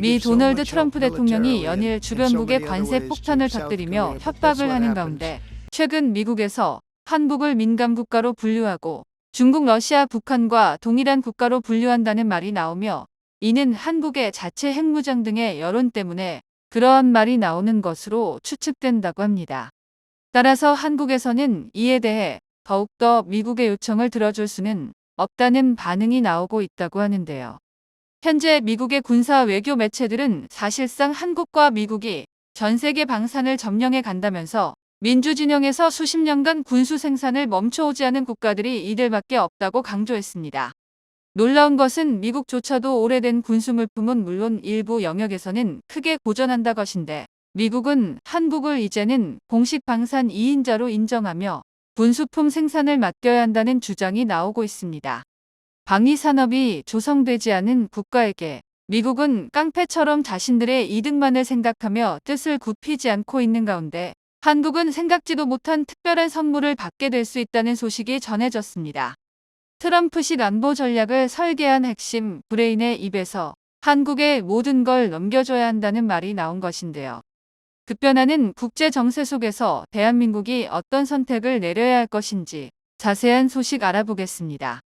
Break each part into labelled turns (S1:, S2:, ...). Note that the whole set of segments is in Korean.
S1: 미 도널드 트럼프 대통령이 연일 주변국의 관세 폭탄을 터뜨리며 협박을 하는 가운데 최근 미국에서 한국을 민감 국가로 분류하고 중국, 러시아, 북한과 동일한 국가로 분류한다는 말이 나오며 이는 한국의 자체 핵무장 등의 여론 때문에 그러한 말이 나오는 것으로 추측된다고 합니다. 따라서 한국에서는 이에 대해 더욱더 미국의 요청을 들어줄 수는 없다는 반응이 나오고 있다고 하는데요. 현재 미국의 군사 외교 매체들은 사실상 한국과 미국이 전 세계 방산을 점령해 간다면서 민주진영에서 수십 년간 군수 생산을 멈춰오지 않은 국가들이 이들밖에 없다고 강조했습니다. 놀라운 것은 미국조차도 오래된 군수 물품은 물론 일부 영역에서는 크게 고전한다 것인데 미국은 한국을 이제는 공식 방산 2인자로 인정하며 군수품 생산을 맡겨야 한다는 주장이 나오고 있습니다. 방위 산업이 조성되지 않은 국가에게 미국은 깡패처럼 자신들의 이득만을 생각하며 뜻을 굽히지 않고 있는 가운데 한국은 생각지도 못한 특별한 선물을 받게 될 수 있다는 소식이 전해졌습니다. 트럼프식 안보 전략을 설계한 핵심 브레인의 입에서 한국의 모든 걸 넘겨줘야 한다는 말이 나온 것인데요. 급변하는 국제 정세 속에서 대한민국이 어떤 선택을 내려야 할 것인지 자세한 소식 알아보겠습니다.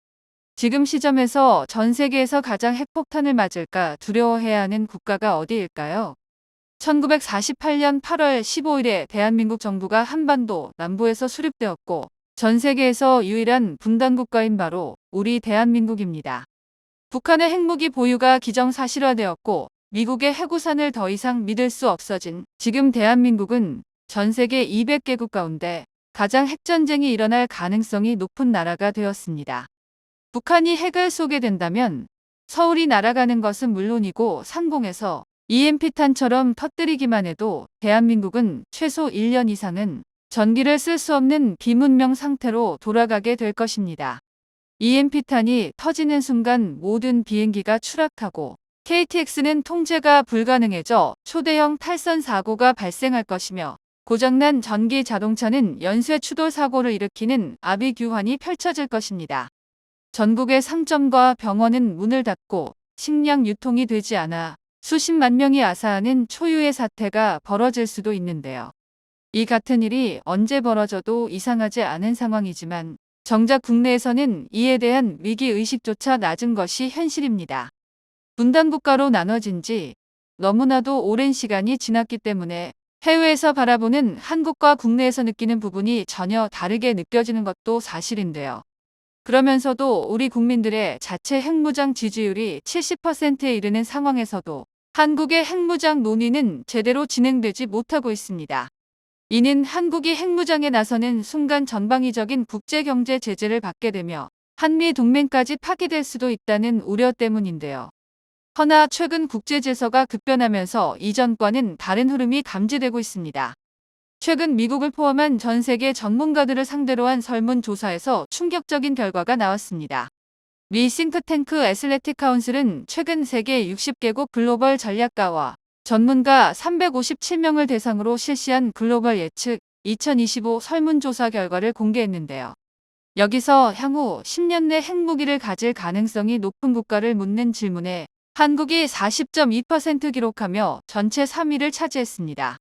S1: 지금 시점에서 전 세계에서 가장 핵폭탄을 맞을까 두려워해야 하는 국가가 어디일까요? 1948년 8월 15일에 대한민국 정부가 한반도 남부에서 수립되었고 전 세계에서 유일한 분단 국가인 바로 우리 대한민국입니다. 북한의 핵무기 보유가 기정사실화되었고 미국의 해구산을 더 이상 믿을 수 없어진 지금 대한민국은 전 세계 200개국 가운데 가장 핵전쟁이 일어날 가능성이 높은 나라가 되었습니다. 북한이 핵을 쏘게 된다면 서울이 날아가는 것은 물론이고 상공에서 EMP탄처럼 터뜨리기만 해도 대한민국은 최소 1년 이상은 전기를 쓸 수 없는 비문명 상태로 돌아가게 될 것입니다. EMP탄이 터지는 순간 모든 비행기가 추락하고 KTX는 통제가 불가능해져 초대형 탈선 사고가 발생할 것이며 고장난 전기 자동차는 연쇄 추돌 사고를 일으키는 아비규환이 펼쳐질 것입니다. 전국의 상점과 병원은 문을 닫고 식량 유통이 되지 않아 수십만 명이 아사하는 초유의 사태가 벌어질 수도 있는데요. 이 같은 일이 언제 벌어져도 이상하지 않은 상황이지만 정작 국내에서는 이에 대한 위기의식조차 낮은 것이 현실입니다. 분단국가로 나눠진 지 너무나도 오랜 시간이 지났기 때문에 해외에서 바라보는 한국과 국내에서 느끼는 부분이 전혀 다르게 느껴지는 것도 사실인데요. 그러면서도 우리 국민들의 자체 핵무장 지지율이 70%에 이르는 상황에서도 한국의 핵무장 논의는 제대로 진행되지 못하고 있습니다. 이는 한국이 핵무장에 나서는 순간 전방위적인 국제경제 제재를 받게 되며 한미 동맹까지 파기될 수도 있다는 우려 때문인데요. 허나 최근 국제제서가 급변하면서 이전과는 다른 흐름이 감지되고 있습니다. 최근 미국을 포함한 전 세계 전문가들을 상대로 한 설문조사에서 충격적인 결과가 나왔습니다. 미 싱크탱크 애슬레틱 카운슬은 최근 세계 60개국 글로벌 전략가와 전문가 357명을 대상으로 실시한 글로벌 예측 2025 설문조사 결과를 공개했는데요. 여기서 향후 10년 내 핵무기를 가질 가능성이 높은 국가를 묻는 질문에 한국이 40.2% 기록하며 전체 3위를 차지했습니다.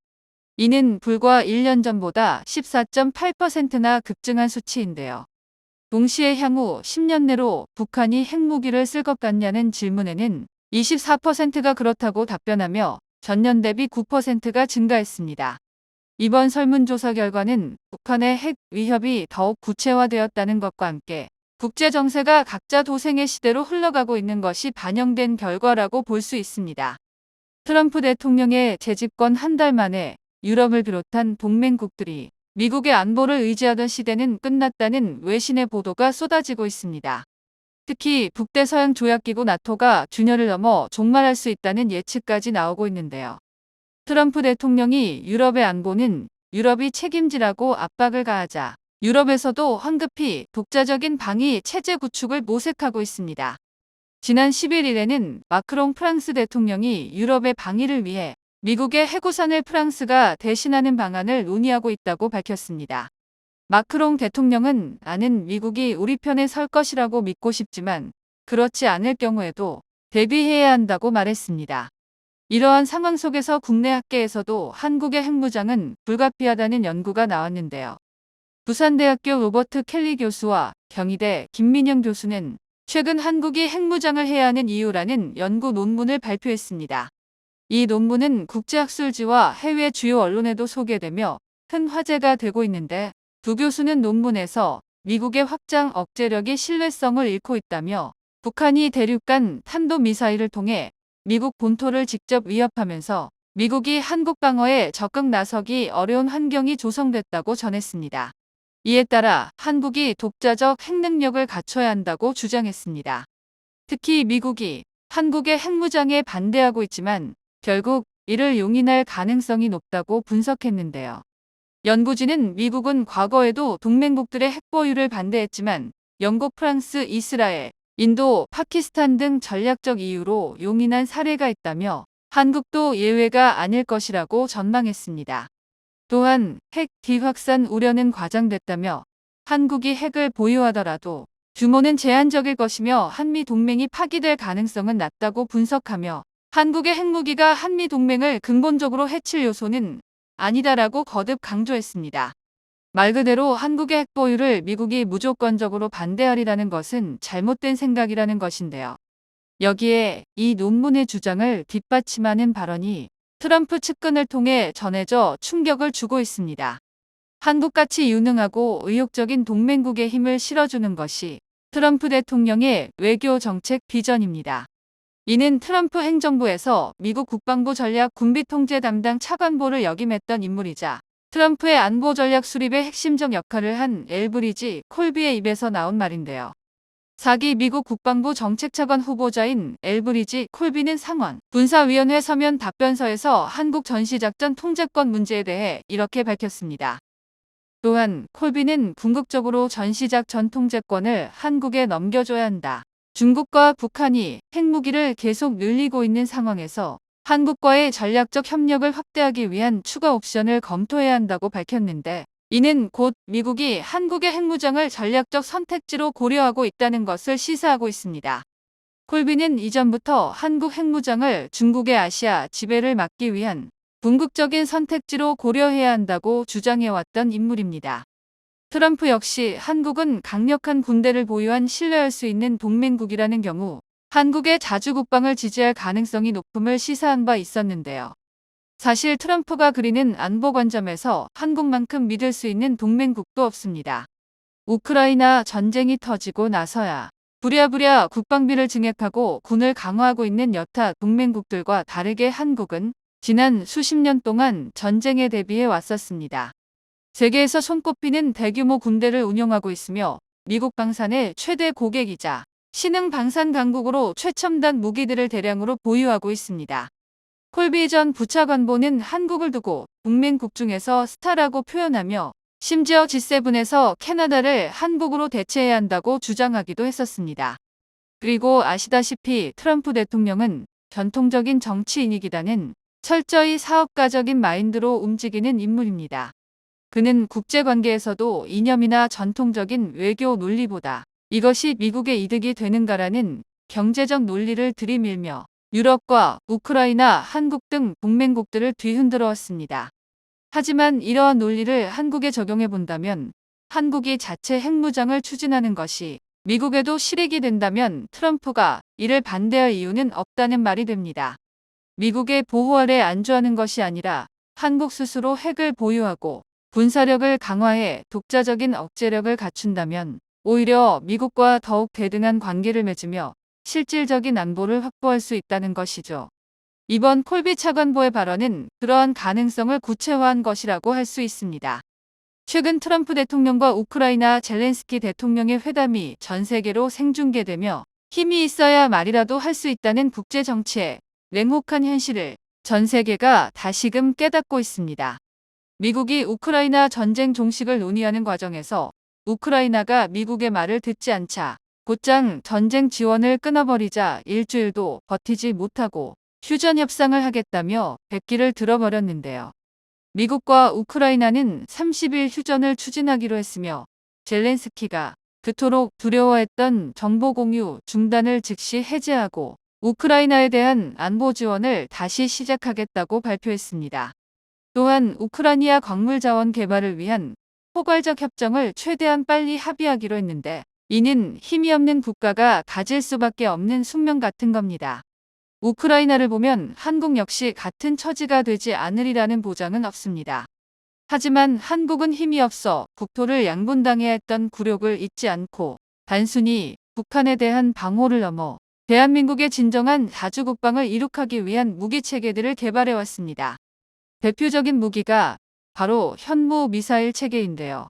S1: 이는 불과 1년 전보다 14.8%나 급증한 수치인데요. 동시에 향후 10년 내로 북한이 핵무기를 쓸 것 같냐는 질문에는 24%가 그렇다고 답변하며 전년 대비 9%가 증가했습니다. 이번 설문조사 결과는 북한의 핵 위협이 더욱 구체화되었다는 것과 함께 국제 정세가 각자 도생의 시대로 흘러가고 있는 것이 반영된 결과라고 볼 수 있습니다. 트럼프 대통령의 재집권 한 달 만에 유럽을 비롯한 동맹국들이 미국의 안보를 의지하던 시대는 끝났다는 외신의 보도가 쏟아지고 있습니다. 특히 북대서양 조약기구 나토가 균열을 넘어 종말할 수 있다는 예측까지 나오고 있는데요. 트럼프 대통령이 유럽의 안보는 유럽이 책임지라고 압박을 가하자 유럽에서도 황급히 독자적인 방위 체제 구축을 모색하고 있습니다. 지난 11일에는 마크롱 프랑스 대통령이 유럽의 방위를 위해 미국의 해구선을 프랑스가 대신하는 방안을 논의하고 있다고 밝혔습니다. 마크롱 대통령은 나는 미국이 우리 편에 설 것이라고 믿고 싶지만 그렇지 않을 경우에도 대비해야 한다고 말했습니다. 이러한 상황 속에서 국내 학계에서도 한국의 핵무장은 불가피하다는 연구가 나왔는데요. 부산대학교 로버트 켈리 교수와 경희대 김민영 교수는 최근 한국이 핵무장을 해야 하는 이유라는 연구 논문을 발표했습니다. 이 논문은 국제학술지와 해외 주요 언론에도 소개되며 큰 화제가 되고 있는데 두 교수는 논문에서 미국의 확장 억제력이 신뢰성을 잃고 있다며 북한이 대륙간 탄도미사일을 통해 미국 본토를 직접 위협하면서 미국이 한국 방어에 적극 나서기 어려운 환경이 조성됐다고 전했습니다. 이에 따라 한국이 독자적 핵능력을 갖춰야 한다고 주장했습니다. 특히 미국이 한국의 핵무장에 반대하고 있지만 결국 이를 용인할 가능성이 높다고 분석했는데요. 연구진은 미국은 과거에도 동맹국들의 핵보유를 반대했지만 영국, 프랑스, 이스라엘, 인도, 파키스탄 등 전략적 이유로 용인한 사례가 있다며 한국도 예외가 아닐 것이라고 전망했습니다. 또한 핵 디확산 우려는 과장됐다며 한국이 핵을 보유하더라도 규모는 제한적일 것이며 한미 동맹이 파기될 가능성은 낮다고 분석하며 한국의 핵무기가 한미 동맹을 근본적으로 해칠 요소는 아니다라고 거듭 강조했습니다. 말 그대로 한국의 핵 보유를 미국이 무조건적으로 반대하리라는 것은 잘못된 생각이라는 것인데요. 여기에 이 논문의 주장을 뒷받침하는 발언이 트럼프 측근을 통해 전해져 충격을 주고 있습니다. 한국같이 유능하고 의욕적인 동맹국의 힘을 실어주는 것이 트럼프 대통령의 외교 정책 비전입니다. 이는 트럼프 행정부에서 미국 국방부 전략 군비 통제 담당 차관보를 역임했던 인물이자 트럼프의 안보 전략 수립의 핵심적 역할을 한 엘브리지 콜비의 입에서 나온 말인데요. 4기 미국 국방부 정책차관 후보자인 엘브리지 콜비는 상원 군사위원회 서면 답변서에서 한국 전시작전 통제권 문제에 대해 이렇게 밝혔습니다. 또한 콜비는 궁극적으로 전시작 전 통제권을 한국에 넘겨줘야 한다. 중국과 북한이 핵무기를 계속 늘리고 있는 상황에서 한국과의 전략적 협력을 확대하기 위한 추가 옵션을 검토해야 한다고 밝혔는데 이는 곧 미국이 한국의 핵무장을 전략적 선택지로 고려하고 있다는 것을 시사하고 있습니다. 콜비는 이전부터 한국 핵무장을 중국의 아시아 지배를 막기 위한 궁극적인 선택지로 고려해야 한다고 주장해왔던 인물입니다. 트럼프 역시 한국은 강력한 군대를 보유한 신뢰할 수 있는 동맹국이라는 경우 한국의 자주 국방을 지지할 가능성이 높음을 시사한 바 있었는데요. 사실 트럼프가 그리는 안보 관점에서 한국만큼 믿을 수 있는 동맹국도 없습니다. 우크라이나 전쟁이 터지고 나서야 부랴부랴 국방비를 증액하고 군을 강화하고 있는 여타 동맹국들과 다르게 한국은 지난 수십 년 동안 전쟁에 대비해 왔었습니다. 세계에서 손꼽히는 대규모 군대를 운영하고 있으며 미국 방산의 최대 고객이자 신흥 방산 강국으로 최첨단 무기들을 대량으로 보유하고 있습니다. 콜비 전 부차관보는 한국을 두고 동맹국 중에서 스타라고 표현하며 심지어 G7에서 캐나다를 한국으로 대체해야 한다고 주장하기도 했었습니다. 그리고 아시다시피 트럼프 대통령은 전통적인 정치인이기다는 철저히 사업가적인 마인드로 움직이는 인물입니다. 그는 국제관계에서도 이념이나 전통적인 외교 논리보다 이것이 미국의 이득이 되는가라는 경제적 논리를 들이밀며 유럽과 우크라이나, 한국 등 동맹국들을 뒤흔들어 왔습니다. 하지만 이러한 논리를 한국에 적용해 본다면 한국이 자체 핵무장을 추진하는 것이 미국에도 실익이 된다면 트럼프가 이를 반대할 이유는 없다는 말이 됩니다. 미국의 보호 아래 안주하는 것이 아니라 한국 스스로 핵을 보유하고 군사력을 강화해 독자적인 억제력을 갖춘다면 오히려 미국과 더욱 대등한 관계를 맺으며 실질적인 안보를 확보할 수 있다는 것이죠. 이번 콜비 차관보의 발언은 그러한 가능성을 구체화한 것이라고 할 수 있습니다. 최근 트럼프 대통령과 우크라이나 젤렌스키 대통령의 회담이 전 세계로 생중계되며 힘이 있어야 말이라도 할 수 있다는 국제 정치의 냉혹한 현실을 전 세계가 다시금 깨닫고 있습니다. 미국이 우크라이나 전쟁 종식을 논의하는 과정에서 우크라이나가 미국의 말을 듣지 않자 곧장 전쟁 지원을 끊어버리자 일주일도 버티지 못하고 휴전 협상을 하겠다며 백기를 들어버렸는데요. 미국과 우크라이나는 30일 휴전을 추진하기로 했으며 젤렌스키가 그토록 두려워했던 정보 공유 중단을 즉시 해제하고 우크라이나에 대한 안보 지원을 다시 시작하겠다고 발표했습니다. 또한 우크라이나 광물 자원 개발을 위한 포괄적 협정을 최대한 빨리 합의하기로 했는데 이는 힘이 없는 국가가 가질 수밖에 없는 숙명 같은 겁니다. 우크라이나를 보면 한국 역시 같은 처지가 되지 않으리라는 보장은 없습니다. 하지만 한국은 힘이 없어 국토를 양분당해야 했던 굴욕을 잊지 않고 단순히 북한에 대한 방호를 넘어 대한민국의 진정한 자주국방을 이룩하기 위한 무기 체계들을 개발해 왔습니다. 대표적인 무기가 바로 현무 미사일 체계인데요.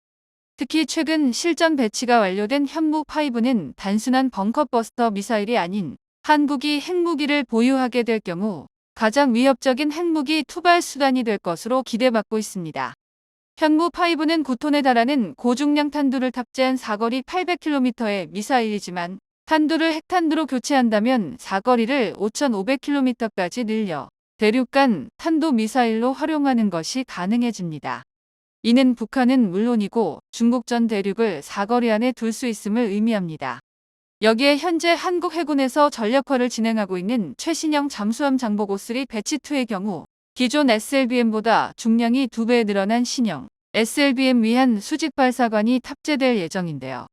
S1: 특히 최근 실전 배치가 완료된 현무5는 단순한 벙커버스터 미사일이 아닌 한국이 핵무기를 보유하게 될 경우 가장 위협적인 핵무기 투발 수단이 될 것으로 기대받고 있습니다. 현무5는 9톤에 달하는 고중량 탄두를 탑재한 사거리 800km의 미사일이지만 탄두를 핵탄두로 교체한다면 사거리를 5,500km까지 늘려 대륙간 탄도 미사일로 활용하는 것이 가능해집니다. 이는 북한은 물론이고 중국 전 대륙을 사거리 안에 둘 수 있음을 의미합니다. 여기에 현재 한국 해군에서 전력화를 진행하고 있는 최신형 잠수함 장보고 3 배치2의 경우 기존 SLBM보다 중량이 2배 늘어난 신형 SLBM 위한 수직 발사관이 탑재될 예정인데요.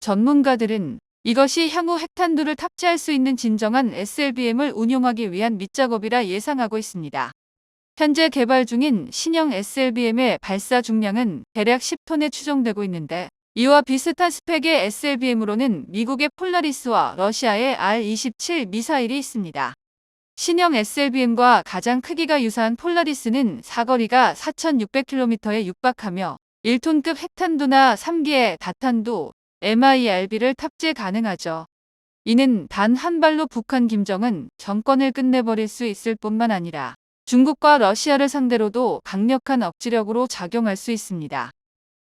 S1: 전문가들은 이것이 향후 핵탄두를 탑재할 수 있는 진정한 SLBM을 운용하기 위한 밑작업이라 예상하고 있습니다. 현재 개발 중인 신형 SLBM의 발사 중량은 대략 10톤에 추정되고 있는데 이와 비슷한 스펙의 SLBM으로는 미국의 폴라리스와 러시아의 R-27 미사일이 있습니다. 신형 SLBM과 가장 크기가 유사한 폴라리스는 사거리가 4,600km에 육박하며 1톤급 핵탄두나 3기의 다탄두, MIRB를 탑재 가능하죠. 이는 단 한 발로 북한 김정은 정권을 끝내버릴 수 있을 뿐만 아니라 중국과 러시아를 상대로도 강력한 억지력으로 작용할 수 있습니다.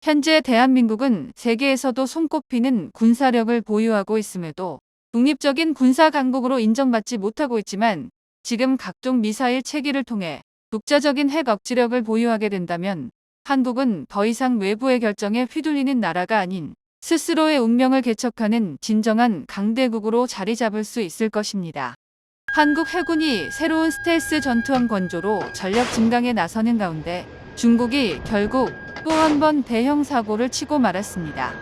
S1: 현재 대한민국은 세계에서도 손꼽히는 군사력을 보유하고 있음에도 독립적인 군사 강국으로 인정받지 못하고 있지만 지금 각종 미사일 체계를 통해 독자적인 핵 억지력을 보유하게 된다면 한국은 더 이상 외부의 결정에 휘둘리는 나라가 아닌 스스로의 운명을 개척하는 진정한 강대국으로 자리 잡을 수 있을 것입니다. 한국 해군이 새로운 스텔스 전투함 건조로 전력 증강에 나서는 가운데 중국이 결국 또 한 번 대형 사고를 치고 말았습니다.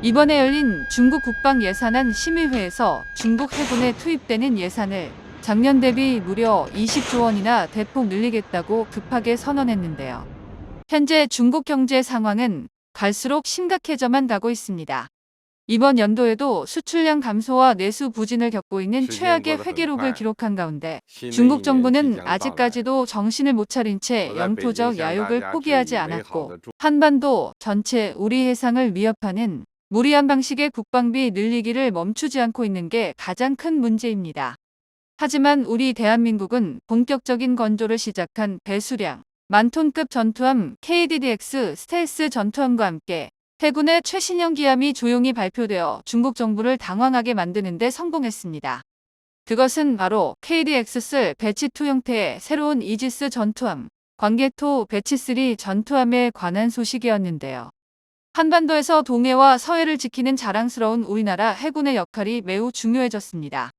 S1: 이번에 열린 중국 국방 예산안 심의회에서 중국 해군에 투입되는 예산을 작년 대비 무려 20조 원이나 대폭 늘리겠다고 급하게 선언했는데요. 현재 중국 경제 상황은 갈수록 심각해져만 가고 있습니다. 이번 연도에도 수출량 감소와 내수 부진을 겪고 있는 최악의 회계록을 기록한 가운데 중국 정부는 아직까지도 정신을 못 차린 채 영토적 야욕을 포기하지 않았고 한반도 전체 우리 해상을 위협하는 무리한 방식의 국방비 늘리기를 멈추지 않고 있는 게 가장 큰 문제입니다. 하지만 우리 대한민국은 본격적인 건조를 시작한 배수량, 만톤급 전투함 KDDX 스텔스 전투함과 함께 해군의 최신형 기함이 조용히 발표되어 중국 정부를 당황하게 만드는 데 성공했습니다. 그것은 바로 KDX 배치2 형태의 새로운 이지스 전투함, 광개토 배치3 전투함에 관한 소식이었는데요. 한반도에서 동해와 서해를 지키는 자랑스러운 우리나라 해군의 역할이 매우 중요해졌습니다.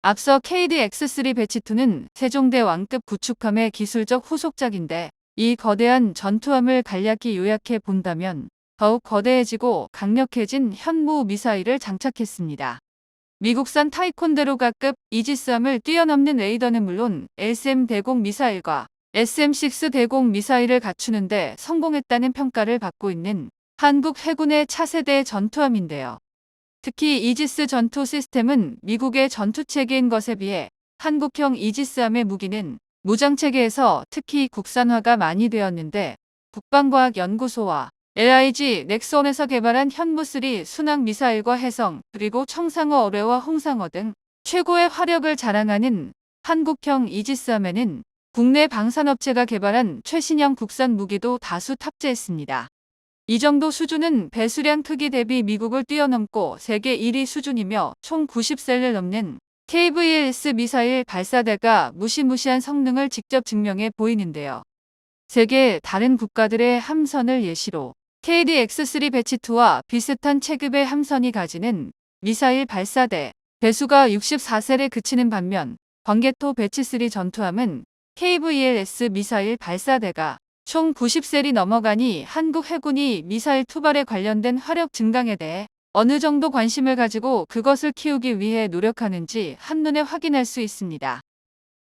S1: 앞서 KDX3 배치2는 세종대 왕급 구축함의 기술적 후속작인데 이 거대한 전투함을 간략히 요약해 본다면 더욱 거대해지고 강력해진 현무 미사일을 장착했습니다. 미국산 타이콘데로가급 이지스함을 뛰어넘는 레이더는 물론 LSM 대공 미사일과 SM6 대공 미사일을 갖추는데 성공했다는 평가를 받고 있는 한국 해군의 차세대 전투함인데요. 특히 이지스 전투 시스템은 미국의 전투체계인 것에 비해 한국형 이지스함의 무기는 무장체계에서 특히 국산화가 많이 되었는데 국방과학연구소와 LIG 넥슨에서 개발한 현무3 순항 미사일과 해성 그리고 청상어 어뢰와 홍상어 등 최고의 화력을 자랑하는 한국형 이지스함에는 국내 방산업체가 개발한 최신형 국산 무기도 다수 탑재했습니다. 이 정도 수준은 배수량 크기 대비 미국을 뛰어넘고 세계 1위 수준이며 총 90셀을 넘는 KVLS 미사일 발사대가 무시무시한 성능을 직접 증명해 보이는데요. 세계 다른 국가들의 함선을 예시로 KDX-3 배치2와 비슷한 체급의 함선이 가지는 미사일 발사대 배수가 64셀에 그치는 반면 광개토 배치3 전투함은 KVLS 미사일 발사대가 총 90셀이 넘어가니 한국 해군이 미사일 투발에 관련된 화력 증강에 대해 어느 정도 관심을 가지고 그것을 키우기 위해 노력하는지 한눈에 확인할 수 있습니다.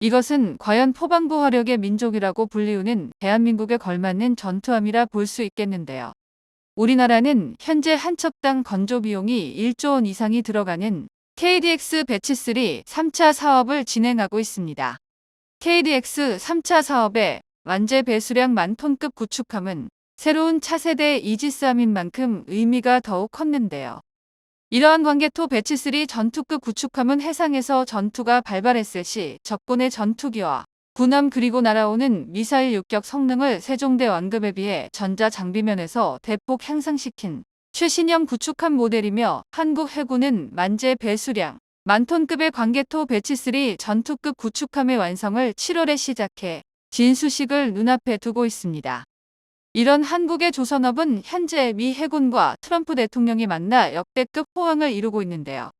S1: 이것은 과연 포방부 화력의 민족이라고 불리우는 대한민국에 걸맞는 전투함이라 볼 수 있겠는데요. 우리나라는 현재 한 척당 건조 비용이 1조 원 이상이 들어가는 KDX 배치3 3차 사업을 진행하고 있습니다. KDX 3차 사업의 완제 배수량 만 톤급 구축함은 새로운 차세대 이지스함인 만큼 의미가 더욱 컸는데요. 이러한 관계토 배치3 전투급 구축함은 해상에서 전투가 발발했을 시 적군의 전투기와 군함 그리고 날아오는 미사일 요격 성능을 세종대 완급에 비해 전자 장비면에서 대폭 향상시킨 최신형 구축함 모델이며 한국 해군은 만재 배수량 만톤급의 관계토 배치3 전투급 구축함의 완성을 7월에 시작해 진수식을 눈앞에 두고 있습니다. 이런 한국의 조선업은 현재 미 해군과 트럼프 대통령이 만나 역대급 호황을 이루고 있는데요.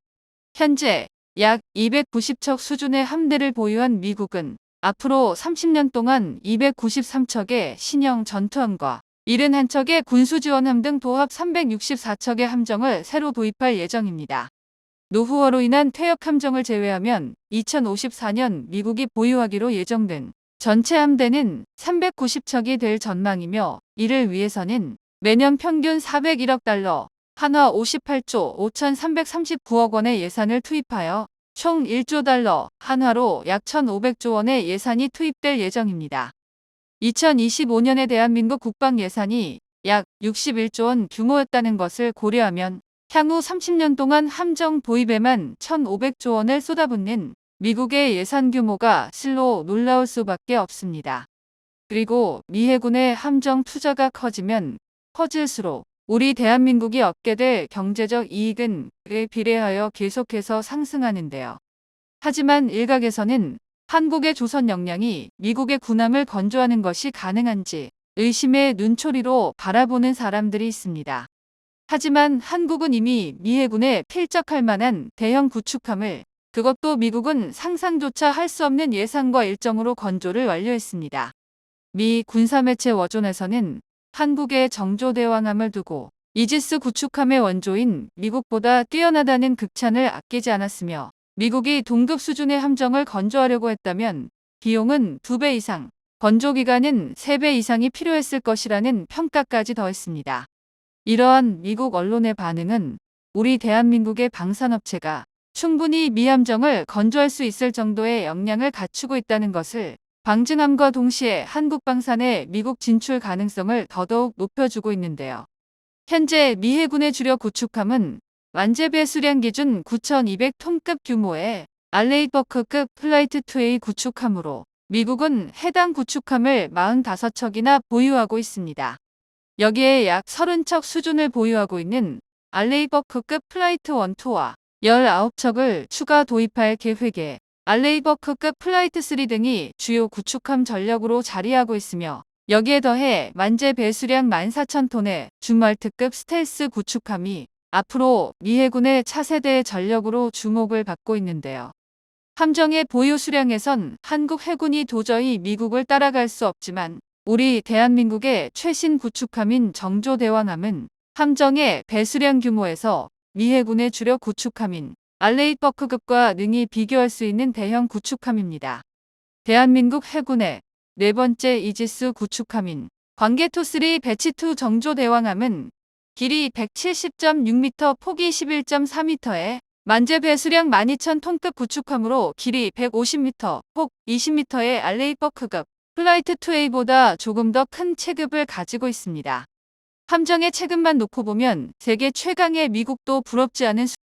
S1: 현재 약 290척 수준의 함대를 보유한 미국은 앞으로 30년 동안 293척의 신형 전투함과 71척의 군수지원함 등 도합 364척의 함정을 새로 도입할 예정입니다. 노후화로 인한 퇴역 함정을 제외하면 2054년 미국이 보유하기로 예정된 전체 함대는 390척이 될 전망이며 이를 위해서는 매년 평균 401억 달러, 한화 58조 5,339억 원의 예산을 투입하여 총 1조 달러, 한화로 약 1,500조 원의 예산이 투입될 예정입니다. 2025년에 대한민국 국방 예산이 약 61조 원 규모였다는 것을 고려하면 향후 30년 동안 함정 도입에만 1,500조 원을 쏟아붓는 미국의 예산 규모가 실로 놀라울 수밖에 없습니다. 그리고 미 해군의 함정 투자가 커지면 커질수록 우리 대한민국이 얻게 될 경제적 이익은 그에 비례하여 계속해서 상승하는데요. 하지만 일각에서는 한국의 조선 역량이 미국의 군함을 건조하는 것이 가능한지 의심의 눈초리로 바라보는 사람들이 있습니다. 하지만 한국은 이미 미 해군에 필적할 만한 대형 구축함을 그것도 미국은 상상조차 할 수 없는 예산과 일정으로 건조를 완료했습니다. 미 군사매체 워존에서는 한국의 정조대왕함을 두고 이지스 구축함의 원조인 미국보다 뛰어나다는 극찬을 아끼지 않았으며 미국이 동급 수준의 함정을 건조하려고 했다면 비용은 2배 이상, 건조 기간은 3배 이상이 필요했을 것이라는 평가까지 더했습니다. 이러한 미국 언론의 반응은 우리 대한민국의 방산업체가 충분히 미함정을 건조할 수 있을 정도의 역량을 갖추고 있다는 것을 방증함과 동시에 한국 방산의 미국 진출 가능성을 더더욱 높여주고 있는데요. 현재 미 해군의 주력 구축함은 완제배 수량 기준 9,200톤급 규모의 알레이버크급 플라이트 2A 구축함으로 미국은 해당 구축함을 45척이나 보유하고 있습니다. 여기에 약 30척 수준을 보유하고 있는 알레이버크급 플라이트 1, 2와 19척을 추가 도입할 계획에 알레이버크급 플라이트 3 등이 주요 구축함 전력으로 자리하고 있으며 여기에 더해 만재 배수량 14,000톤의 중말특급 스텔스 구축함이 앞으로 미 해군의 차세대 전력으로 주목을 받고 있는데요. 함정의 보유 수량에선 한국 해군이 도저히 미국을 따라갈 수 없지만 우리 대한민국의 최신 구축함인 정조대왕함은 함정의 배수량 규모에서 미 해군의 주력 구축함인 알레이버크급과 능히 비교할 수 있는 대형 구축함입니다. 대한민국 해군의 네 번째 이지스 구축함인 광개토3 배치2 정조 대왕함은 길이 170.6m, 폭이 11.4m에 만재 배수량 12,000톤급 구축함으로 길이 150m, 폭 20m의 알레이버크급 플라이트 2A보다 조금 더 큰 체급을 가지고 있습니다. 함정의 체급만 놓고 보면 세계 최강의 미국도 부럽지 않은